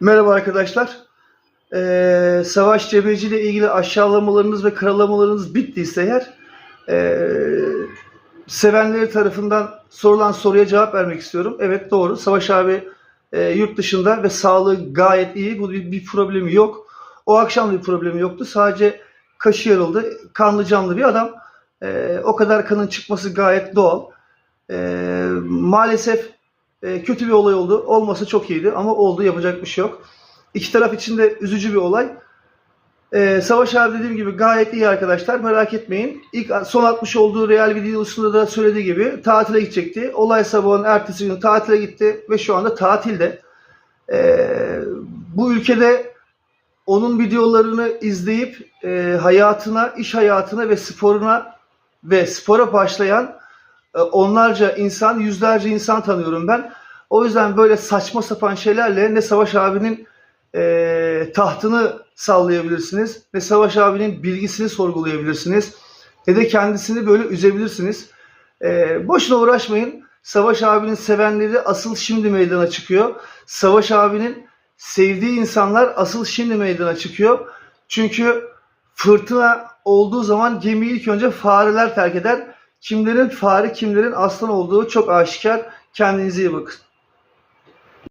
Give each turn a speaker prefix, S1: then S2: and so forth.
S1: Merhaba arkadaşlar. Ee, Savaş Cebeci ile ilgili aşağılamalarınız ve karalamalarınız bittiyse eğer ee, sevenleri tarafından sorulan soruya cevap vermek istiyorum. Evet doğru. Savaş abi ee, yurt dışında ve sağlığı gayet iyi. Bu bir, bir problemi yok. O akşam bir problemi yoktu. Sadece kaşı yarıldı. Kanlı canlı bir adam. Ee, o kadar kanın çıkması gayet doğal. Ee, maalesef e, kötü bir olay oldu. Olması çok iyiydi ama oldu yapacak bir şey yok. İki taraf için de üzücü bir olay. Ee, Savaş abi dediğim gibi gayet iyi arkadaşlar merak etmeyin. İlk son atmış olduğu Real videosunda da söylediği gibi tatile gidecekti. Olay sabahın ertesi gün tatile gitti ve şu anda tatilde. Ee, bu ülkede onun videolarını izleyip e, hayatına, iş hayatına ve sporuna ve spora başlayan e, onlarca insan, yüzlerce insan tanıyorum ben. O yüzden böyle saçma sapan şeylerle ne Savaş abinin e, tahtını sallayabilirsiniz, ne Savaş abinin bilgisini sorgulayabilirsiniz, ne de kendisini böyle üzebilirsiniz. E, boşuna uğraşmayın. Savaş abinin sevenleri asıl şimdi meydana çıkıyor. Savaş abinin sevdiği insanlar asıl şimdi meydana çıkıyor. Çünkü fırtına olduğu zaman gemiyi ilk önce fareler terk eder. Kimlerin fare, kimlerin aslan olduğu çok aşikar. Kendinize iyi bakın.